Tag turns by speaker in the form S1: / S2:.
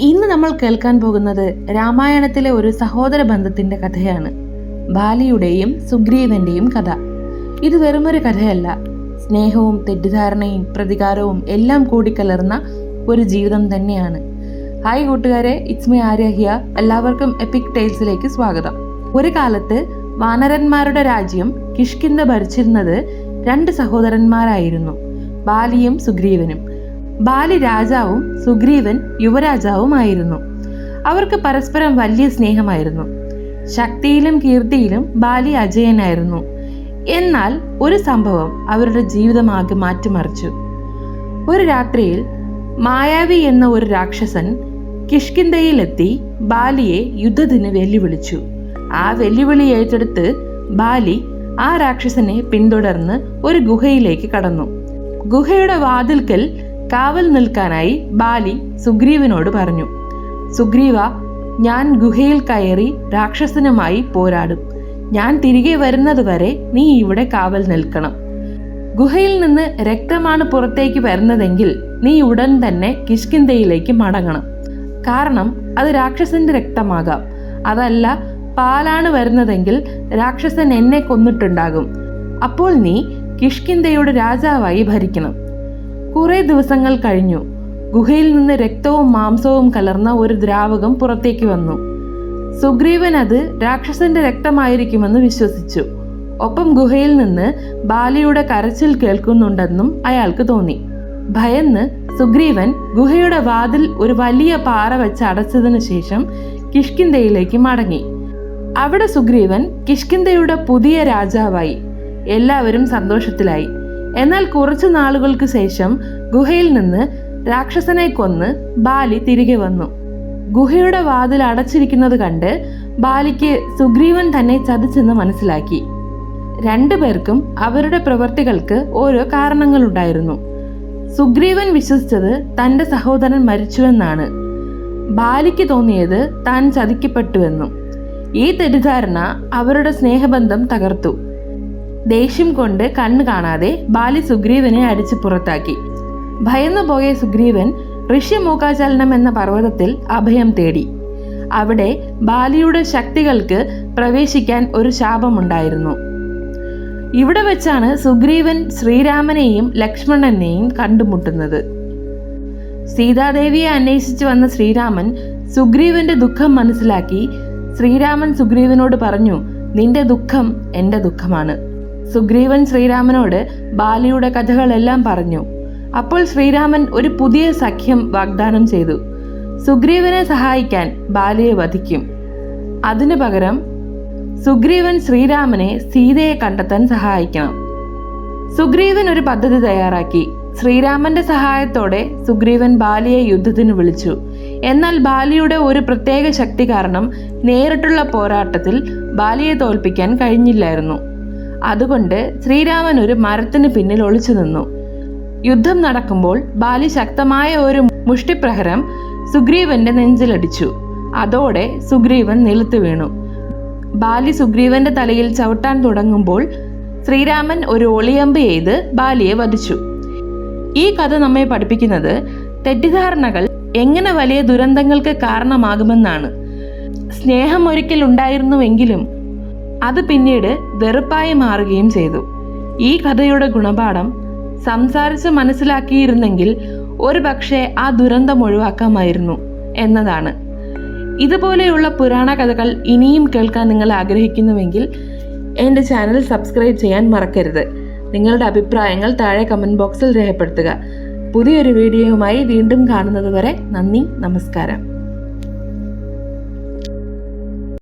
S1: ഇന്ന് നമ്മൾ കേൾക്കാൻ പോകുന്നത് രാമായണത്തിലെ ഒരു സഹോദര ബന്ധത്തിന്റെ കഥയാണ്. ബാലിയുടെയും സുഗ്രീവന്റെയും കഥ. ഇത് വെറുമൊരു കഥയല്ല. സ്നേഹവും തെറ്റിദ്ധാരണയും പ്രതികാരവും എല്ലാം കൂടിക്കലർന്ന ഒരു ജീവിതം തന്നെയാണ്. ഹായ് കൂട്ടുകാരെ ഇറ്റ്സ് മൈ ആര്യ ഹിയ എല്ലാവർക്കും എപ്പിക് ടൈൽസിലേക്ക് സ്വാഗതം. ഒരു കാലത്ത് വാനരന്മാരുടെ രാജ്യം കിഷ്കിന്ദ ഭരിച്ചിരുന്നത് രണ്ട് സഹോദരന്മാരായിരുന്നു ബാലിയും സുഗ്രീവനും. ബാലി രാജാവും സുഗ്രീവൻ യുവരാജാവുമായിരുന്നു. അവർക്ക് പരസ്പരം വലിയ സ്നേഹമായിരുന്നു. ശക്തിയിലും കീർത്തിയിലും ബാലി അജയനായിരുന്നു. എന്നാൽ ഒരു സംഭവം അവരുടെ ജീവിതമാകെ മാറ്റിമറിച്ചു. ഒരു രാത്രിയിൽ മായാവി എന്ന ഒരു രാക്ഷസൻ കിഷ്കിന്തയിലെത്തി ബാലിയെ യുദ്ധത്തിന് വെല്ലുവിളിച്ചു. ആ വെല്ലുവിളി ഏറ്റെടുത്ത് ബാലി ആ രാക്ഷസനെ പിന്തുടർന്ന് ഒരു ഗുഹയിലേക്ക് കടന്നു. ഗുഹയുടെ വാതിൽക്കൽ കാവൽ നിൽക്കാനായി ബാലി സുഗ്രീവനോട് പറഞ്ഞു സുഗ്രീവ ഞാൻ ഗുഹയിൽ കയറി രാക്ഷസനുമായി പോരാടും. ഞാൻ തിരികെ വരുന്നത് വരെ നീ ഇവിടെ കാവൽ നിൽക്കണം. ഗുഹയിൽ നിന്ന് രക്തമാണ് പുറത്തേക്ക് വരുന്നതെങ്കിൽ നീ ഉടൻ തന്നെ കിഷ്കിന്തയിലേക്ക് മടങ്ങണം. കാരണം അത് രാക്ഷസന്റെ രക്തമാകാം. അതല്ല പാലാണ് വരുന്നതെങ്കിൽ രാക്ഷസൻ എന്നെ കൊന്നിട്ടുണ്ടാകും. അപ്പോൾ നീ കിഷ്കിന്തയുടെ രാജാവായി ഭരിക്കണം. കുറെ ദിവസങ്ങൾ കഴിഞ്ഞു. ഗുഹയിൽ നിന്ന് രക്തവും മാംസവും കലർന്ന ഒരു ദ്രാവകം പുറത്തേക്ക് വന്നു. സുഗ്രീവൻ അത് രാക്ഷസന്റെ രക്തമായിരിക്കുമെന്ന് വിശ്വസിച്ചു. ഒപ്പം ഗുഹയിൽ നിന്ന് ബാലിയുടെ കരച്ചിൽ കേൾക്കുന്നുണ്ടെന്നും അയാൾക്ക് തോന്നി. ഭയന്ന് സുഗ്രീവൻ ഗുഹയുടെ വാതിൽ ഒരു വലിയ പാറ വെച്ച് അടച്ചതിനു ശേഷം കിഷ്കിന്തയിലേക്ക് മടങ്ങി. അവിടെ സുഗ്രീവൻ കിഷ്കിന്തയുടെ പുതിയ രാജാവായി. എല്ലാവരും സന്തോഷത്തിലായി. എന്നാൽ കുറച്ചു നാളുകൾക്ക് ശേഷം ഗുഹയിൽ നിന്ന് രാക്ഷസനെ കൊന്ന് ബാലി തിരികെ വന്നു. ഗുഹയുടെ വാതിൽ അടച്ചിരിക്കുന്നത് കണ്ട് ബാലിക്ക് സുഗ്രീവൻ തന്നെ ചതിച്ചെന്ന് മനസ്സിലാക്കി. രണ്ടുപേർക്കും അവരുടെ പ്രവൃത്തികൾക്ക് ഓരോ കാരണങ്ങളുണ്ടായിരുന്നു. സുഗ്രീവൻ വിശ്വസിച്ചത് തന്റെ സഹോദരൻ മരിച്ചുവെന്നാണ്. ബാലിക്ക് തോന്നിയത് താൻ ചതിക്കപ്പെട്ടുവെന്നും ഈ തെറ്റിദ്ധാരണ അവരുടെ സ്നേഹബന്ധം തകർത്തു. ദേഷ്യം കൊണ്ട് കണ്ണ് കാണാതെ ബാലി സുഗ്രീവനെ അടിച്ചു പുറത്താക്കി. ഭയന്നു പോയ സുഗ്രീവൻ ഋഷ്യമൂക്കാചലനം എന്ന പർവതത്തിൽ അഭയം തേടി. അവിടെ ബാലിയുടെ ശക്തികൾക്ക് പ്രവേശിക്കാൻ ഒരു ശാപമുണ്ടായിരുന്നു. ഇവിടെ വെച്ചാണ് സുഗ്രീവൻ ശ്രീരാമനെയും ലക്ഷ്മണനെയും കണ്ടുമുട്ടുന്നത്. സീതാദേവിയെ അന്വേഷിച്ചു വന്ന ശ്രീരാമൻ സുഗ്രീവന്റെ ദുഃഖം മനസ്സിലാക്കി ശ്രീരാമൻ സുഗ്രീവനോട് പറഞ്ഞു നിന്റെ ദുഃഖം എന്റെ ദുഃഖമാണ്. സുഗ്രീവൻ ശ്രീരാമനോട് ബാലിയുടെ കഥകളെല്ലാം പറഞ്ഞു. അപ്പോൾ ശ്രീരാമൻ ഒരു പുതിയ സഖ്യം വാഗ്ദാനം ചെയ്തു. സുഗ്രീവനെ സഹായിക്കാൻ ബാലിയെ വധിക്കും. അതിനു പകരം സുഗ്രീവൻ ശ്രീരാമനെ സീതയെ കണ്ടെത്താൻ സഹായിക്കണം. സുഗ്രീവൻ ഒരു പദ്ധതി തയ്യാറാക്കി. ശ്രീരാമന്റെ സഹായത്തോടെ സുഗ്രീവൻ ബാലിയെ യുദ്ധത്തിന് വിളിച്ചു. എന്നാൽ ബാലിയുടെ ഒരു പ്രത്യേക ശക്തി കാരണം നേരിട്ടുള്ള പോരാട്ടത്തിൽ ബാലിയെ തോൽപ്പിക്കാൻ കഴിഞ്ഞില്ലായിരുന്നു. അതുകൊണ്ട് ശ്രീരാമൻ ഒരു മരത്തിന് പിന്നിൽ ഒളിച്ചു നിന്നു. യുദ്ധം നടക്കുമ്പോൾ ബാലി ശക്തമായ ഒരു മുഷ്ടിപ്രഹരം സുഗ്രീവന്റെ നെഞ്ചിലടിച്ചു. അതോടെ സുഗ്രീവൻ നിലത്തു വീണു. ബാലി സുഗ്രീവന്റെ തലയിൽ ചവിട്ടാൻ തുടങ്ങുമ്പോൾ ശ്രീരാമൻ ഒരു ഒളിയമ്പ് ചെയ്ത് ബാലിയെ വധിച്ചു. ഈ കഥ നമ്മെ പഠിപ്പിക്കുന്നത് തെറ്റിദ്ധാരണകൾ എങ്ങനെ വലിയ ദുരന്തങ്ങൾക്ക് കാരണമാകുമെന്നാണ്. സ്നേഹം ഒരിക്കൽ ഉണ്ടായിരുന്നുവെങ്കിലും അത് പിന്നീട് വെറുപ്പായി മാറുകയും ചെയ്തു. ഈ കഥയുടെ ഗുണപാഠം സംസാരിച്ച് മനസ്സിലാക്കിയിരുന്നെങ്കിൽ ഒരു പക്ഷേ ആ ദുരന്തം ഒഴിവാക്കാമായിരുന്നു എന്നതാണ്. ഇതുപോലെയുള്ള പുരാണ കഥകൾ ഇനിയും കേൾക്കാൻ നിങ്ങൾ ആഗ്രഹിക്കുന്നുവെങ്കിൽ എന്റെ ചാനൽ സബ്സ്ക്രൈബ് ചെയ്യാൻ മറക്കരുത്. നിങ്ങളുടെ അഭിപ്രായങ്ങൾ താഴെ കമന്റ് ബോക്സിൽ രേഖപ്പെടുത്തുക. പുതിയൊരു വീഡിയോയുമായി വീണ്ടും കാണുന്നത് വരെ നന്ദി നമസ്കാരം.